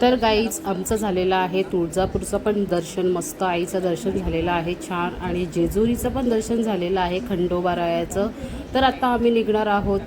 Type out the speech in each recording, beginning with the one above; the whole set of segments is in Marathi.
तर गाईच आमचं झालेलं आहे तुळजापूरचं पण दर्शन मस्त आईचं दर्शन झालेलं आहे छान. आणि जेजुरीचं पण दर्शन झालेलं आहे खंडोबारायाचं. तर आता आम्ही निघणार आहोत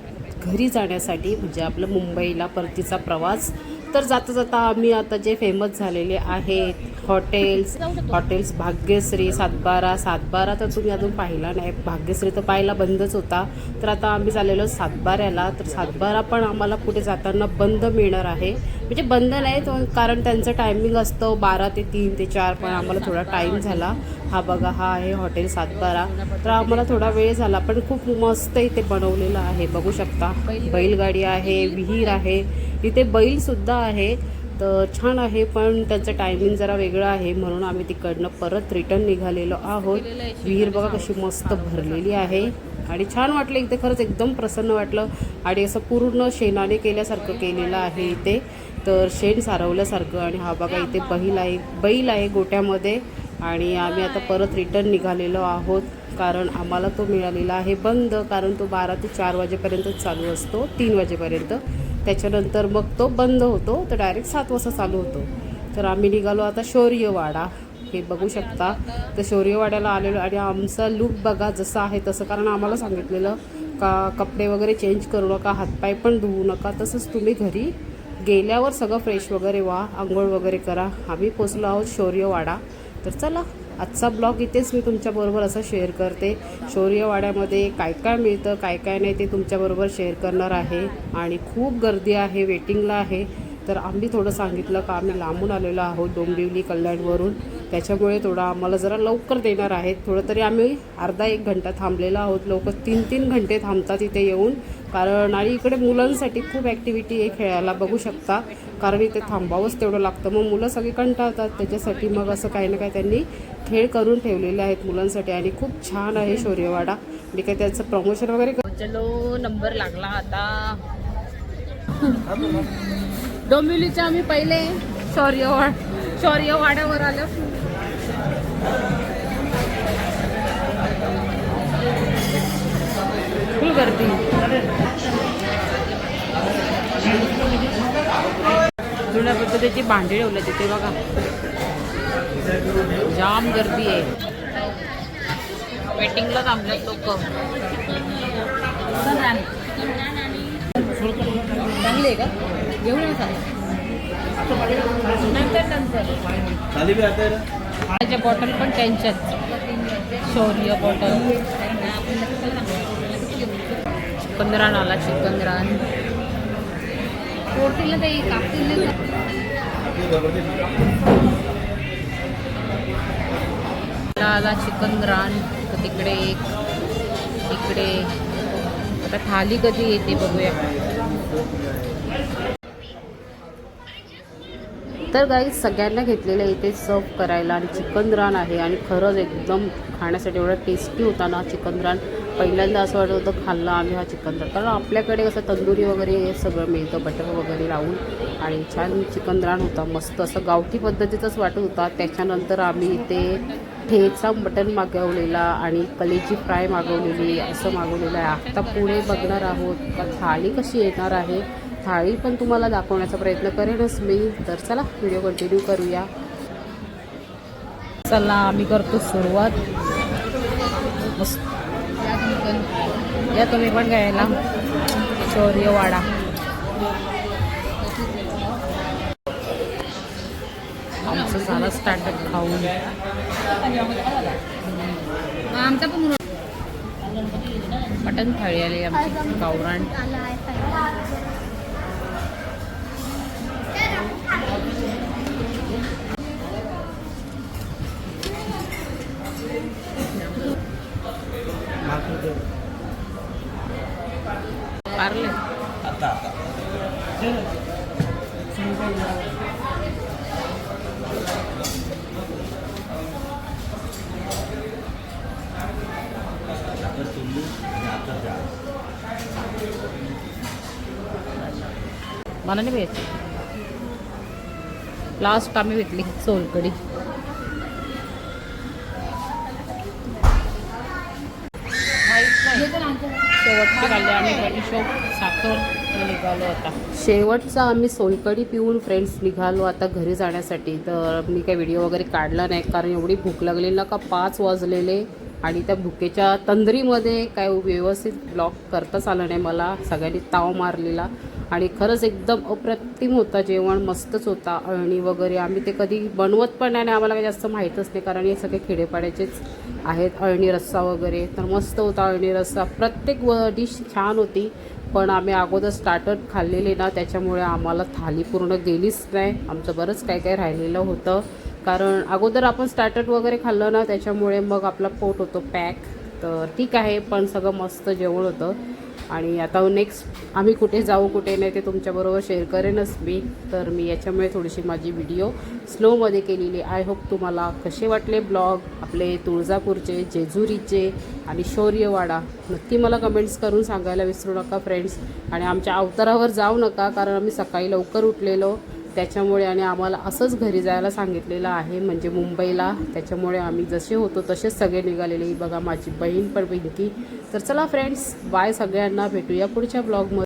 घरी जाण्यासाठी म्हणजे आपलं मुंबईला परतीचा प्रवास. तर जाता जाता आम्ही आता जे फेमस झालेले आहेत हॉटेल्स हॉटेल्स भाग्यश्री सातबारा सातबारा तर तुम्ही अजून पाहिला नाही. भाग्यश्री तर पाहायला बंदच होता. तर आता आम्ही चाललेलो सातबाऱ्याला. तर सातबारा पण आम्हाला पुढे जाताना बंद मिळणार आहे. म्हणजे बंद नाही तो कारण त्यांचं टायमिंग असतं. बारा ते तीन ते चार पण आम्हाला थोडा टाईम झाला. हा बघा हा आहे हॉटेल सातबारा. तर आम्हाला थोडा वेळ झाला पण खूप मस्त इथे बनवलेलं आहे. बघू शकता बैलगाडी आहे विहीर आहे. इथे बैलसुद्धा आहे. तर छान आहे पण त्यांचं टायमिंग जरा वेगळं आहे. म्हणून आम्ही तिकडनं परत रिटर्न निघालेलो आहोत. विहीर बघा कशी मस्त भरलेली आहे. आणि छान वाटलं इथे खरंच एकदम प्रसन्न वाटलं. आणि असं पूर्ण शेणाने केल्यासारखं केलेलं आहे इथे. तर शेण सारवल्यासारखं आणि हा बघा इथे बैल आहे बैल आहे गोट्यामध्ये. आणि आम्ही आता परत रिटर्न निघालेलो आहोत. कारण आम्हाला तो मिळालेला आहे बंद. कारण तो बारा ते चार वाजेपर्यंत चालू असतो तीन वाजेपर्यंत. त्याच्यानंतर मग तो बंद होतो. तर डायरेक्ट सात वाजता चालू होतो. तर आम्ही निघालो आता शौर्यवाडा. हे बघू शकता. तर शौर्यवाड्याला आलेलो आणि आमचा लुक बघा जसं आहे तसं. कारण आम्हाला सांगितलेलं का कपडे वगैरे चेंज करू नका हातपाय पण धुवू नका. तसंच तुम्ही घरी गेल्यावर सगळं फ्रेश वगैरे व्हा आंघोळ वगैरे करा. आम्ही पोचलो आहोत शौर्यवाडा. तर चला. आजचा ब्लॉग इथेच मी तुमच्याबरोबर असं शेअर करते. शौर्यवाड्यामध्ये काय काय मिळतं काय काय नाही ते तुमच्याबरोबर शेअर करणार आहे. आणि खूप गर्दी आहे वेटिंगला आहे. तर आम्ही थोडं सांगितलं का आम्ही लांबून आलेलो आहोत डोंबिवली कल्याणवरून. त्याच्यामुळे थोडा आम्हाला जरा लवकर देणार आहेत. थोडं तरी आम्ही अर्धा एक घंटा थांबलेलो आहोत. लोक तीन तीन घंटे थांबतात इथे येऊन. कारण आणि इकडे मुलांसाठी खूप ॲक्टिव्हिटी आहे खेळायला. बघू शकता. कारण इथे थांबावंच तेवढं लागतं. मग मुलं सगळी कंटाळतात. त्याच्यासाठी मग असं काही ना काही त्यांनी खेळ करून ठेवलेले आहेत मुलांसाठी. आणि खूप छान आहे शौर्यवाडा. मी काही त्याचं प्रमोशन वगैरे चलो नंबर लागला आता. डोंबिवलीच्या आम्ही पहिले शौर्यवाड शौर्यवाड्यावर आलो. जुन्या पद्धतीची भांडी ठेवलं तिथे बघा. जाम गर्दी आहे. वेटिंगला थांबल्यात लोक. चांगली आहे का? घेऊन नंतर नंतर. खाली भी आता है ना? पाण्याच्या बॉटल पण त्यांच्यात. शौर्य बॉटल चिकनरान आला चिकनरान. पोरतीला ते कापतील आला चिकन रान तिकडे एक इकडे. आता थाली कधी येते बघूया. तर गाई सगळ्यांना घेतलेलं इथे सर्व करायला आणि चिकन रान आहे आणि खरंच एकदम खाण्यासाठी एवढा टेस्टी होता ना चिकन रान. पहिल्यांदा असं वाटत होतं खाल्लं आम्ही हा चिकन तर कारण आपल्याकडे कसं तंदुरी वगैरे हे सगळं मिळतं बटर वगैरे लावून. आणि छान चिकन रान होता मस्त असं गावठी पद्धतीचाच वाटत होता. त्याच्यानंतर आम्ही इथे ठेचा मटन मागवलेला आणि कलेची फ्राय मागवलेली असं मागवलेलं आहे. आता पुढे बघणार आहोत का थाळी कशी येणार आहे. थाळी पण तुम्हाला दाखवण्याचा प्रयत्न करेनच मी. तर चला व्हिडिओ कंटिन्यू करूया. चला आम्ही करतो सुरुवात. मस्त. या तुम्ही पण घ्यायला. शौर्यवाडा आमचं झालं स्टार्टअप खाऊन. आमचा पण मटण थाळी आली आमची गावरान. मला नाही भेटली लास्ट आम्ही भेटली सोलकडी शेवटची काढली आम्ही बडीशोप साखर निघालो आता. शेवटचा आम्ही सोलकडी पिऊन फ्रेंड्स निघालो आता घरी जाण्यासाठी. तर मी काही व्हिडिओ वगैरे काढला नाही कारण एवढी भूक लागलेली ना का पाच वाजलेले. आणि त्या भुकेच्या तंद्रीमध्ये काय व्यवस्थित ब्लॉक करताच आलं नाही मला सगळ्यांनी ताव मारलेला. आणि खरंच एकदम अप्रतिम होता जेवण मस्तच होता. अळणी वगैरे आम्ही ते कधी बनवत पण नाही आणि आम्हाला काही जास्त माहीतच नाही कारण हे सगळे खेडेपाड्याचेच आहेत अळणी रस्सा वगैरे. तर मस्त होता अळणी रस्सा. प्रत्येक व डिश छान होती पण आम्ही अगोदर स्टार्टर खाल्लेले ना त्याच्यामुळे आम्हाला थाली पूर्ण गेलीच नाही. आमचं बरंच काय काय राहिलेलं होतं. कारण अगोदर आपण स्टार्टर वगैरे खाल्लं ना त्याच्यामुळे मग आपला पोट होतो पॅक. तर ठीक आहे पण सगळं मस्त जेवण होतं. आणि आता नेक्स्ट आम्ही कुठे जाऊ कुठे नाही ते तुमच्याबरोबर शेअर करेनच मी. तर मी याच्यामुळे थोडीशी माझी व्हिडिओ स्लोमध्ये केलेली. आय होप तुम्हाला कसे वाटले ब्लॉग आपले तुळजापूरचे जेजुरीचे आणि शौर्यवाडा. नक्की मला कमेंट्स करून सांगायला विसरू नका फ्रेंड्स आणि आमच्या अवतारावर जाऊ नका कारण आम्ही सकाळी लवकर उठलेलो. त्याच्यामुळे आणि आम्हाला असंच घरी जायला सांगितलेलं आहे म्हणजे मुंबईला. त्याच्यामुळे आम्ही जसे होतो तसेच सगळे निघालेले. बघा माझी बहीण पण पिंकी. तर चला फ्रेंड्स बाय सगळ्यांना. भेटूया पुढच्या ब्लॉगमध्ये